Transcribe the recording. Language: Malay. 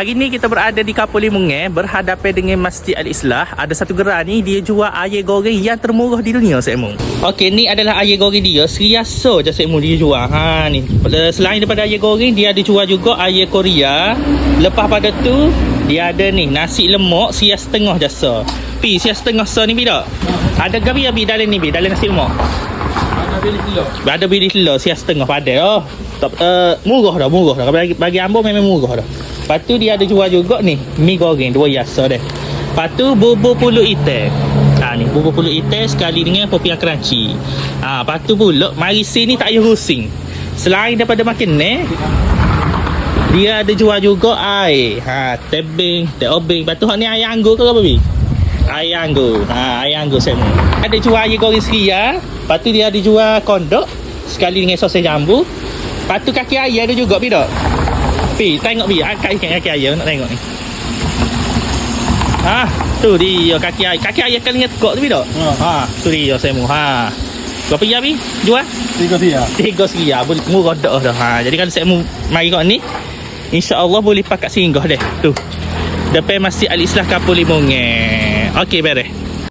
Hari ni kita berada di Kapul Limunge berhadapan dengan Masjid Al-Islah. Ada satu gerai ni dia jual air goreng yang termurah di dunia Cik Mung. Okey ni adalah air goreng dia. Seriasa je Cik Mung dia jual. Ha ni. Selain daripada air goreng dia ada jual juga air Korea. Lepas pada tu dia ada ni nasi lemak sia setengah jasa. Pi sia setengah sa ni pi tak? Ada gabi abi dalam ni bi dalam nasi lemak. Ada bili telur sia setengah pada oh. Tak uh, murah dah, murah dah. Bagi bagi ambo memang murah dah. Lepas tu dia ada jual juga ni, mi goreng dua yasa dah. Lepas tu bubur pulut item. Ha ni bubur pulut item sekali dengan popiah crunchy. Ha lepas tu pula mari sini tak payah pusing. Selain daripada makan ni dia ada jual juga air. Ha, tebing, teh obeng. Lepas tu hak ni air anggur ke apa bi? Air anggur. Ha, air anggur saya. Ada jual air goreng seria. Lepas tu dia ada jual kondok sekali dengan sos jambu. Lepas tu kaki ayam ada juga bi tak? Pi, tengok bi, akak ikan kaki ayam nak tengok ni. Ha, tu dia kaki ayam. Kaki ayam kali dengan tekok tu tak? Ha, tu dia saya mau. Ha. Berapa ya bi? Jual? Tiga sia. Tiga seria boleh murah dah dah. Ha, jadi kalau saya mau mari kat ni insya-Allah boleh pakat singgah deh. Tu. Depan Masjid Al-Islah Kapul Limonge. Okey, beres.